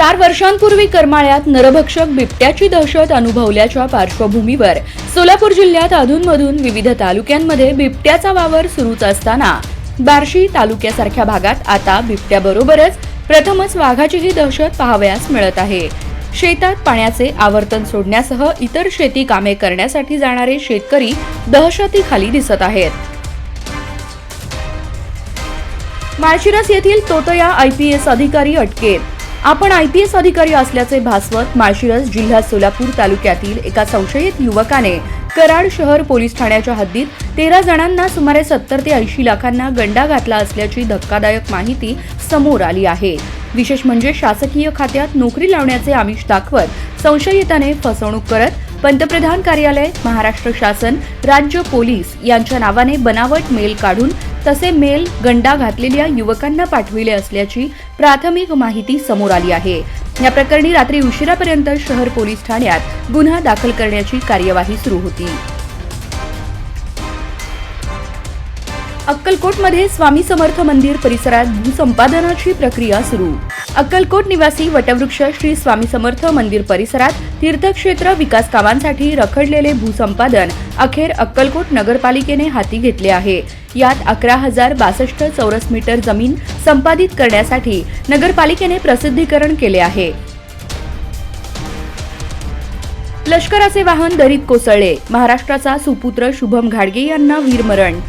चार वर्षांपूर्वी करमाळ्यात नरभक्षक बिबट्याची दहशत अनुभवल्याच्या पार्श्वभूमीवर सोलापूर जिल्ह्यात अधूनमधून विविध तालुक्यांमध्ये बिबट्याचा वावर सुरूच असताना बार्शी तालुक्यासारख्या भागात आता बिबट्याबरोबरच प्रथमच वाघाचीही दहशत पाहावयास मिळत आहे. शेतात पाण्याचे आवर्तन सोडण्यासह इतर शेती कामे करण्यासाठी जाणारे शेतकरी दहशतीखाली दिसत आहेत. माळशिरस येथील तोतया आय पी एस अधिकारी अटकेत. आपण आय पी एस अधिकारी असल्याचे भासवत माळशिरस जिल्हा सोलापूर तालुक्यातील एका संशयित युवकाने कराड शहर पोलीस ठाण्याच्या हद्दीत तेरा जणांना सुमारे सत्तर ते ऐंशी लाखांना गंडा घातला असल्याची धक्कादायक माहिती समोर आली आहे. विशेष म्हणजे शासकीय खात्यात नोकरी लावण्याचे आमिष दाखवत संशयिताने फसवणूक करत पंतप्रधान कार्यालय महाराष्ट्र शासन राज्य पोलीस यांच्या नावाने बनावट मेल काढून तसे मेल गंडा घातलेल्या युवकांना पाठविले असल्याची प्राथमिक माहिती समोर आली आहे. या प्रकरणी रात्री उशिरापर्यंत शहर पोलीस ठाण्यात गुन्हा दाखल करण्याची कार्यवाही सुरू होती. अक्कलकोटमध्ये स्वामी समर्थ मंदिर परिसरात भूसंपादनाची प्रक्रिया सुरू. अक्कलकोट निवासी वटवृक्ष श्री स्वामी समर्थ मंदिर परिसरात तीर्थक्षेत्र विकास कामांसाठी रखडलेले भूसंपादन अखेर अक्कलकोट नगरपालिकेने हाती घेतले आहे. यात अकरा हजार बासष्ट चौरस मीटर जमीन संपादित करण्यासाठी नगरपालिकेने प्रसिद्धीकरण केले आहे. लष्कराचे वाहन दरीत कोसळले. महाराष्ट्राचा सुपुत्र शुभम घाडगे यांना वीरमरण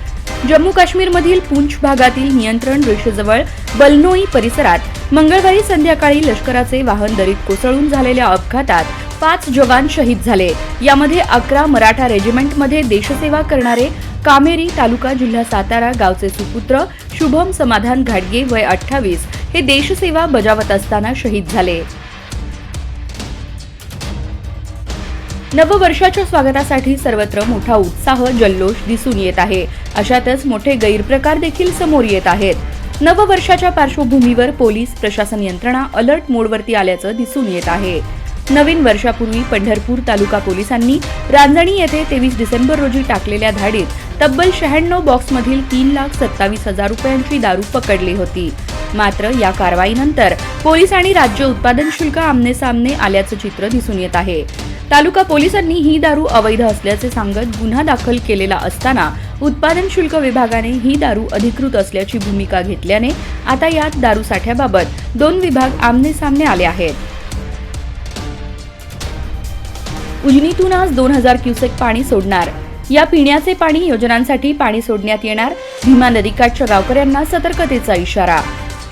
जम्मू काश्मीरमधील पूंछ भागातील नियंत्रण रेषेजवळ बलनोई परिसरात मंगळवारी संध्याकाळी लष्कराचे वाहन दरीत कोसळून झालेल्या अपघातात पाच जवान शहीद झाले. यामध्ये अकरा मराठा रेजिमेंटमध्ये देशसेवा करणारे कामेरी तालुका जिल्हा सातारा गावचे सुपुत्र शुभम समाधान घाडगे वय अठ्ठावीस हे देशसेवा बजावत असताना शहीद झाले. नववर्षाच्या स्वागतासाठी सर्वत्र मोठा उत्साह जल्लोष दिसून येत आहे. अशातच मोठे गैरप्रकार देखील समोर येत आहेत. नववर्षाच्या पार्श्वभूमीवर पोलीस प्रशासन यंत्रणा अलर्ट मोडवरती आल्याचं दिसून येत आहे. नवीन वर्षापूर्वी पंढरपूर तालुका पोलिसांनी रांजणी येथे तेवीस डिसेंबर रोजी टाकलेल्या धाडीत तब्बल शहाण्णव बॉक्समधील तीन लाख सत्तावीस हजार रुपयांची दारू पकडली होती. मात्र या कारवाईनंतर पोलीस आणि राज्य उत्पादन शुल्क आमने सामने आल्याचं चित्र दिसून येत आहे. तालुका पोलिसांनी ही दारू अवैध असल्याचे सांगत गुन्हा दाखल केलेला असताना उत्पादन शुल्क विभागाने ही दारू अधिकृत असल्याची भूमिका घेतल्याने आता यात दारू साठ्याबाबत दोन विभाग आमने सामने आले आहेत. उजनीतून आज दोन हजार क्युसेक पाणी सोडणार. या पिण्याचे पाणी योजनांसाठी पाणी सोडण्यात येणार. भीमा नदीकाठच्या गावकऱ्यांना सतर्कतेचा इशारा.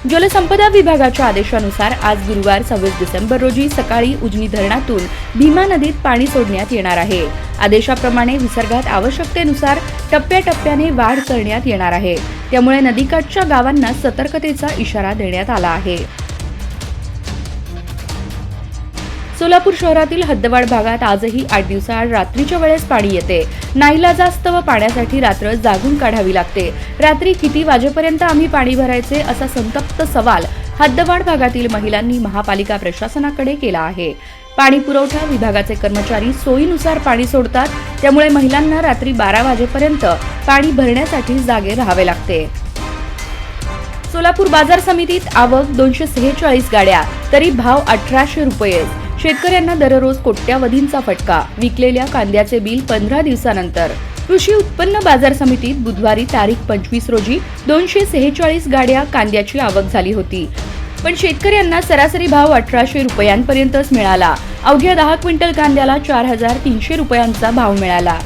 जलसंपदा विभागाच्या आदेशानुसार आज गुरुवार सव्वीस डिसेंबर रोजी सकाळी उजनी धरणातून भीमा नदीत पाणी सोडण्यात येणार आहे. आदेशाप्रमाणे विसर्गात आवश्यकतेनुसार टप्प्याटप्प्याने वाढ करण्यात येणार आहे. त्यामुळे नदीकाठच्या गावांना सतर्कतेचा इशारा देण्यात आला आहे. सोलापूर शहरातील हद्दवाड भागात आजही आठ दिवसाआड रात्रीच्या वेळेस पाणी येते. नाईलाजास्तव पाण्यासाठी रात्र जागून काढावी लागते. रात्री किती वाजेपर्यंत आम्ही पाणी भरायचे असा संतप्त सवाल हद्दवाड भागातील महिलांनी महापालिका प्रशासनाकडे केला आहे. पाणी पुरवठा विभागाचे कर्मचारी सोयीनुसार पाणी सोडतात त्यामुळे महिलांना रात्री बारा वाजेपर्यंत पाणी भरण्यासाठी जागे राहावे लागते. सोलापूर बाजार समितीत आवक दोनशे सेहेचाळीस गाड्या तरी भाव अठराशे रुपये. शेतकऱ्यांना दररोज कोट्यावधींचा फटका. विकलेल्या कांद्याचे बिल पंधरा दिवसानंतर. कृषी उत्पन्न बाजार समितीत बुधवारी तारीख पंचवीस रोजी दोनशे सेहेचाळीस गाड्या कांद्याची आवक झाली होती. पण शेतकऱ्यांना सरासरी भाव अठराशे रुपयांपर्यंतच मिळाला. अवघ्या दहा क्विंटल कांद्याला चार हजार तीनशे रुपयांचा भाव मिळाला.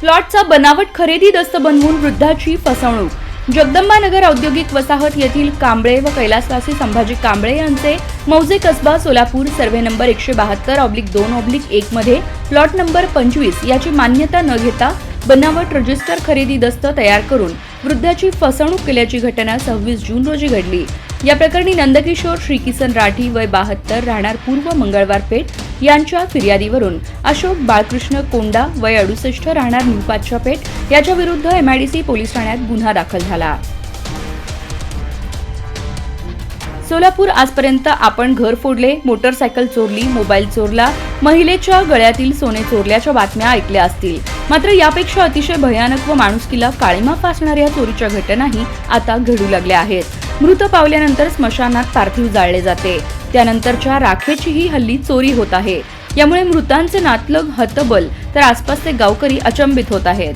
प्लॉटचा बनावट खरेदी दस्त बनवून वृद्धाची फसवणूक. जगदंबानगर औद्योगिक वसाहत येथील कांबळे व कैलासवासी संभाजी कांबळे यांचे मौजे कसबा सोलापूर सर्व्हे नंबर एकशे बहात्तर ऑब्लिक दोन ऑब्लिक एक मध्ये प्लॉट नंबर पंचवीस याची मान्यता न घेता बनावट रजिस्टर खरेदी दस्त तयार करून वृद्धाची फसवणूक केल्याची घटना सव्वीस जून रोजी घडली. या प्रकरणी नंदकिशोर श्रीकिसन राठी वय बाहत्तर राहणार पूर्व मंगळवार पेठ यांच्या फिर्यादीवरून अशोक बाळकृष्ण कोंडा वय अडुसष्ट राहणार निपातच्या पेठ याच्या विरुद्ध एमआयडीसी पोलीस ठाण्यात गुन्हा दाखल झाला. सोलापूर आजपर्यंत आपण घर फोडले मोटरसायकल चोरली मोबाईल चोरला महिलेच्या गळ्यातील सोने चोरल्याच्या बातम्या ऐकल्या असतील. मात्र यापेक्षा अतिशय भयानक व माणुसकीला काळीमा फासणाऱ्या चोरीच्या घटनाही आता घडू लागल्या आहेत. मृत पावल्यानंतर स्मशानात पार्थिव जाळले जाते. त्यानंतरच्या राखेचीही हल्ली चोरी होत आहे. यामुळे मृतांचे नातलग हतबल तर आसपासचे गावकरी अचंबित होत आहेत.